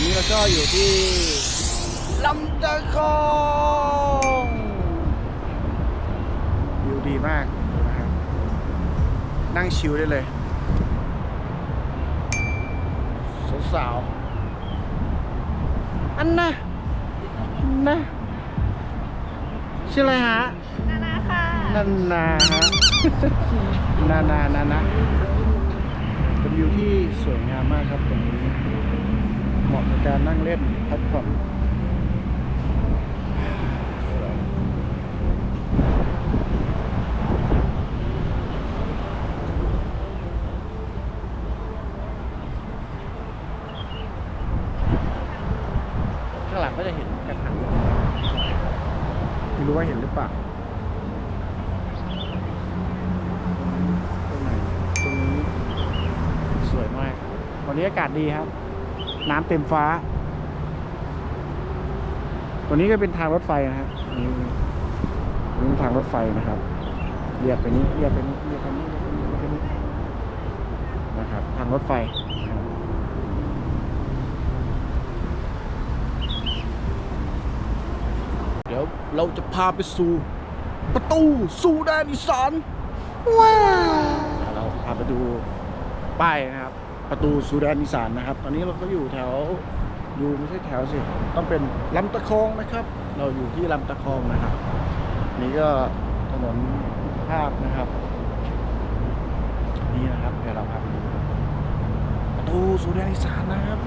อนนี้เราก็อยู่ที่ลำตะคองวิวดีมากนะครับนั่งชิลได้เลย สาวๆอันนะอันนะชื่ออะไรฮะ นานาค่ะนันนาฮะ นานานานะเป็นวิวที่สวยงามมากครับตรงนี้ เหมาะกับการนั่งเล่นพักผ่อนข้างหลังก็จะเห็นกระถางไม่รู้ว่าเห็นหรือเปล่าตรงไหนตรงนี้สวยมากวันนี้อากาศดีครับ น้ำเต็มฟ้า ตัวนี้ก็เป็นทางรถไฟนะครับนี่นี่เป็นทางรถไฟนะครับเรียบไปนี้เรียบไปนี้เรียบไปนี้เรียบไปนี้เรียบไปนี้นะครับ ทางรถไฟนะครับเดี๋ยวเราจะพาไปสู่ประตูสู่แดนอีสานว้าวเราพาไปดูป้ายนะครับ ประตูสุดานอีสานนะครับ ตอนนี้เราก็อยู่แถวอยู่ไม่ใช่แถวสิต้องเป็นลำตะคองนะครับ เราอยู่ที่ลำตะคองนะครับ นี่ก็ถนนภาพนะครับ นี่นะครับเดี๋ยวเราพาไปดูครับประตูสุดานอีสานนะครับ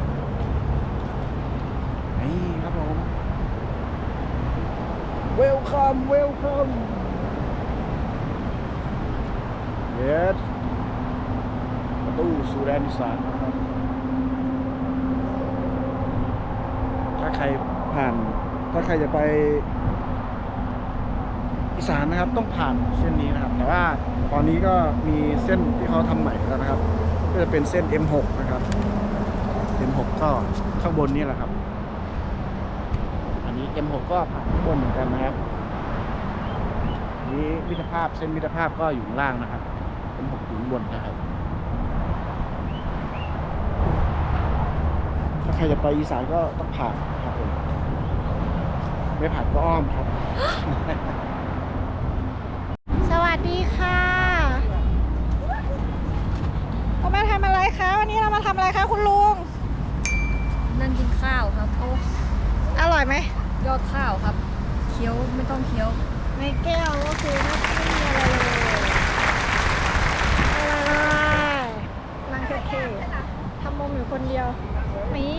นี่ครับผม Welcome Welcome Yes ตู้สู่แดนอีสานนะครับ ถ้าใครผ่าน ถ้าใครจะไปอีสานนะครับ ต้องผ่านเส้นนี้นะครับ แต่ว่าตอนนี้ก็มีเส้นที่เขาทำใหม่แล้วนะครับ ก็จะเป็นเส้น M6 นะครับ M6 ก็ข้างบนนี่แหละครับ อันนี้ M6 ก็ผ่านข้างบนเหมือนกันนะครับนี้มิตรภาพเส้นมิตรภาพก็อยู่ข้างล่างนะครับ M6 อยู่ข้างบนนะครับ ถ้าใค รจะไปอีสานก็ต้องผ่านครับผมไม่ผ่านก็อ้อมครับ สวัสดีค่ะเรามาทำอะไรคะ วันนี้เรามาทำอะไรคะคุณลุง นั่งกินข้าวครับโอ้อร่อยไหมยอดข้าวครับ เคี้ยวไม่ต้องเคี้ยว ในแก้วก็คือไม่ไม่มีอะไรเลยอะไรนั่งเท่ๆทำมุมอยู่คนเดีย วนี่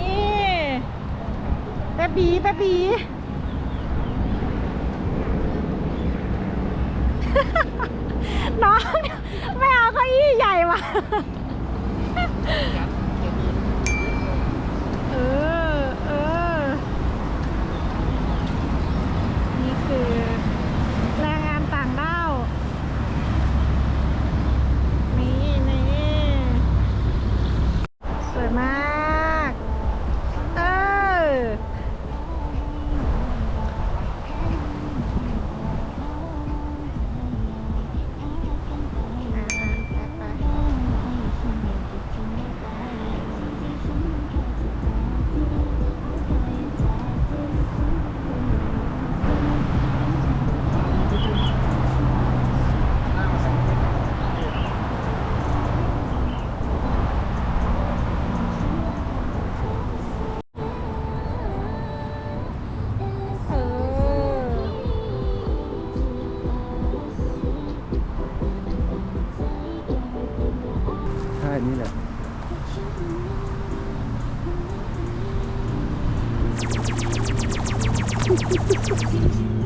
แป๊บบีแป๊บบีน้องไม่เอาเก้าอี้ใหญ่ว่ะ フフフフ。